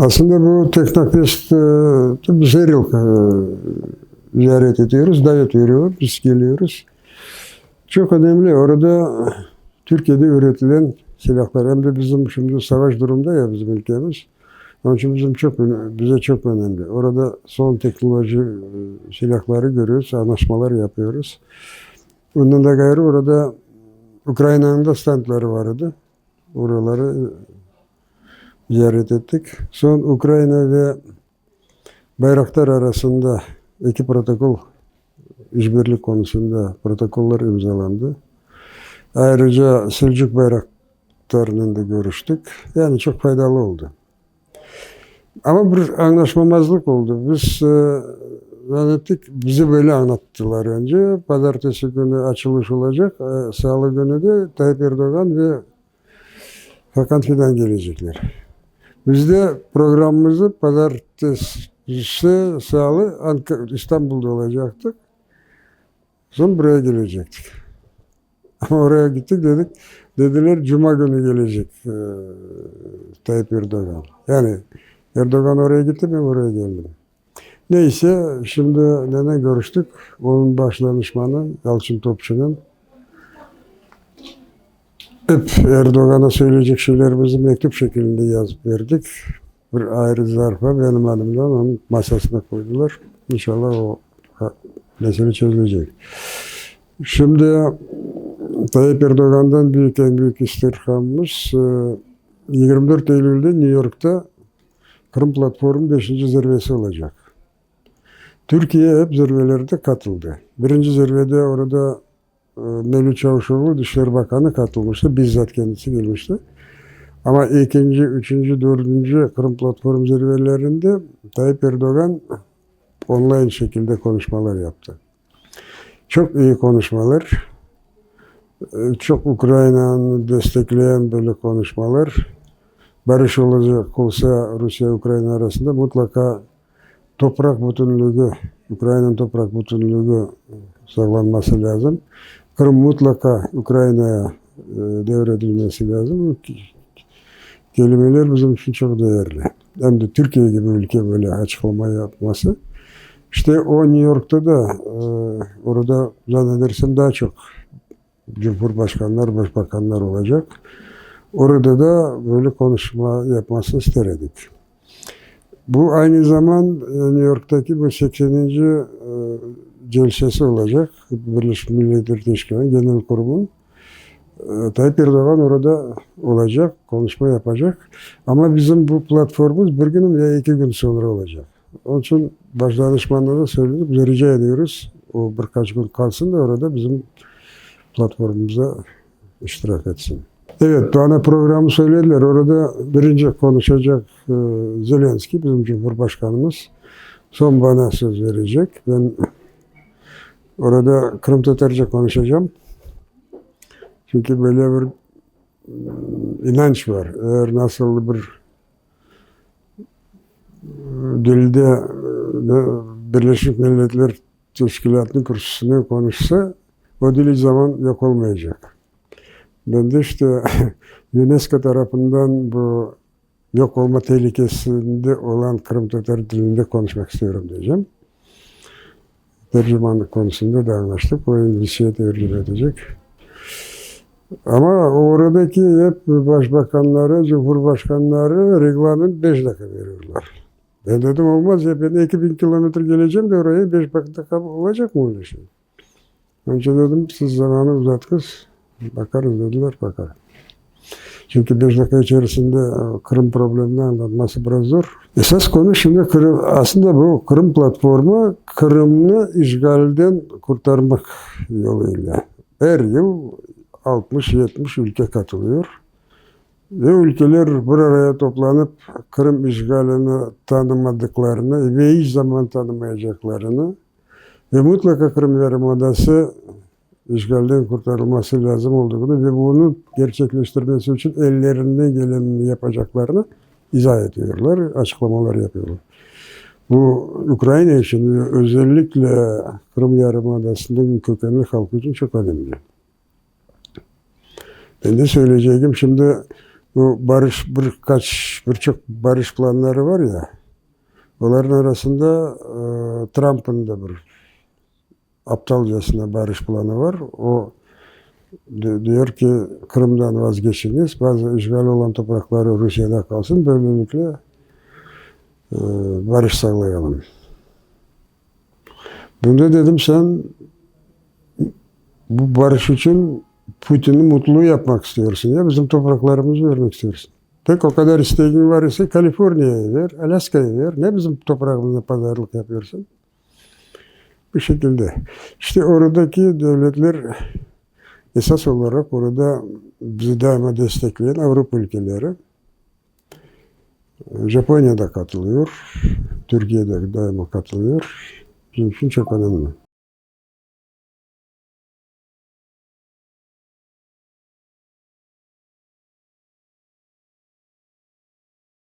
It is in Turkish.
Aslında bu Teknofest e, her yıl e, ziyaret ediyoruz, davet veriyor, biz geliyoruz. Çok önemli. Orada Türkiye'de üretilen silahlar hem de bizim şimdi savaş durumda ya bizim ülkemiz. Onun için bizim çok bize çok önemli. Orada son teknoloji e, silahları görüyoruz, anlaşmalar yapıyoruz. Bundan da gayrı orada Ukrayna'nın da standları vardı. Oraları ziyaret ettik. Son Ukrayna ve Bayraktar arasında iki protokol işbirlik konusunda protokoller imzalandı. Ayrıca Selçuk Bayraktar'la da görüştük. Yani çok faydalı oldu. Ama bir anlaşmamazlık oldu. Biz e, zannettik, bizi böyle anlattılar önce. Pazartesi günü açılış olacak. E, Salı günü de Tayyip Erdoğan ve Hakan Fidan gelecekler. Biz de programımızı pazartesi, salı Ank- İstanbul'da olacaktık. Sonra buraya gelecektik. Ama oraya gittik dedik. Dediler Cuma günü gelecek e, Tayyip Erdoğan. Yani Erdoğan oraya gitti ben oraya geldim. Neyse şimdi neden görüştük? Onun baş danışmanı Yalçın Topçu'nun hep Erdoğan'a söyleyecek şeylerimizi mektup şeklinde yazıp verdik. Bir ayrı zarfa benim adımdan onun masasına koydular. İnşallah o mesele çözülecek. Şimdi Tayyip Erdoğan'dan büyük en büyük istirhamımız e, 24 Eylül'de New York'ta Kırım Platformu 5. zirvesi olacak. Türkiye hep zirvelerde katıldı. Birinci zirvede orada e, Melih Çavuşoğlu Dışişleri Bakanı katılmıştı. Bizzat kendisi gelmişti. Ama ikinci, üçüncü, dördüncü Kırım Platformu zirvelerinde Tayyip Erdoğan online şekilde konuşmalar yaptı. Çok iyi konuşmalar. E, Çok Ukrayna'nı destekleyen böyle konuşmalar. Barış olacak olsa Rusya-Ukrayna arasında mutlaka toprak bütünlüğü, Ukrayna'nın toprak bütünlüğü sağlanması lazım. Kırım mutlaka Ukrayna'ya e, devredilmesi lazım. Kelimeler bizim için çok değerli. Hem de Türkiye gibi ülke böyle açıklama yapması. İşte o New York'ta da e, orada zannedersem daha çok Cumhurbaşkanlar, Başbakanlar olacak. Orada da böyle konuşma yapmasını isterdik. Bu aynı zaman e, New York'taki bu 80. celsesi olacak. Birleşmiş Milletler Teşkilatı Genel Kurulu'nun. E, Tayyip Erdoğan orada olacak, konuşma yapacak. Ama bizim bu platformumuz bir gün veya iki gün sonra olacak. Onun için baş danışmanlara söyledik, bize rica ediyoruz. O birkaç gün kalsın da orada bizim platformumuza iştirak etsin. Evet, ana programı söylediler. Orada birinci konuşacak e, Zelenski, bizim Cumhurbaşkanımız. Son bana söz verecek. Ben orada Kırım Tatarca konuşacağım. Çünkü böyle bir mm, inanç var. Eğer nasıl bir e, dilde e, Birleşmiş Milletler Teşkilatı'nın kürsüsüne konuşsa o dil zaman yok olmayacak. Ben de işte UNESCO tarafından bu yok olma tehlikesinde olan Kırım Tatar dilinde konuşmak istiyorum diyeceğim. Tercümanlık konusunda da anlaştık. O İngilizceye tercüme edecek. Ama oradaki hep başbakanları, cumhurbaşkanları reglament 5 dakika veriyorlar. Ben dedim olmaz ya ben 2000 kilometre geleceğim de oraya 5 dakika olacak mı öyle şey? Önce dedim siz zamanı uzatkız. Bakarız dediler bakarız. Çünkü 5 dakika içerisinde e, Kırım problemini anlatması biraz zor. Esas konu şimdi Kırım, aslında bu Kırım platformu Kırım'ı işgalden kurtarmak yoluyla. Her yıl 60-70 ülke katılıyor. Ve ülkeler bir araya toplanıp Kırım işgalini tanımadıklarını ve hiç zaman tanımayacaklarını ve mutlaka Kırım Yarımadası işgalden kurtarılması lazım olduğunu ve bunu gerçekleştirmesi için ellerinden geleni yapacaklarını izah ediyorlar, açıklamalar yapıyorlar. Bu Ukrayna için özellikle Kırım Yarımadası'nın kökenli halkı için çok önemli. Ben de söyleyeceğim şimdi Bu barış birkaç birçok barış planları var ya. Onların arasında Trump'ın da bir aptalcasına barış planı var. O di- diyor ki Kırım'dan vazgeçiniz. Bazı işgal olan toprakları Rusya'da kalsın. Böylelikle e, barış sağlayalım. Bunda dedim sen bu barış için Putin'in mutluluğu yapmak istiyorsun ya bizim topraklarımızı vermek istiyorsun. Tek o kadar isteğin var ise Kaliforniya'ya ver, Alaska'ya ver. Ne bizim toprağımızda pazarlık yapıyorsun? Bu şekilde. İşte oradaki devletler esas olarak orada bizi daima destekleyen Avrupa ülkeleri. Japonya da katılıyor. Türkiye de daima katılıyor. Bizim için çok önemli.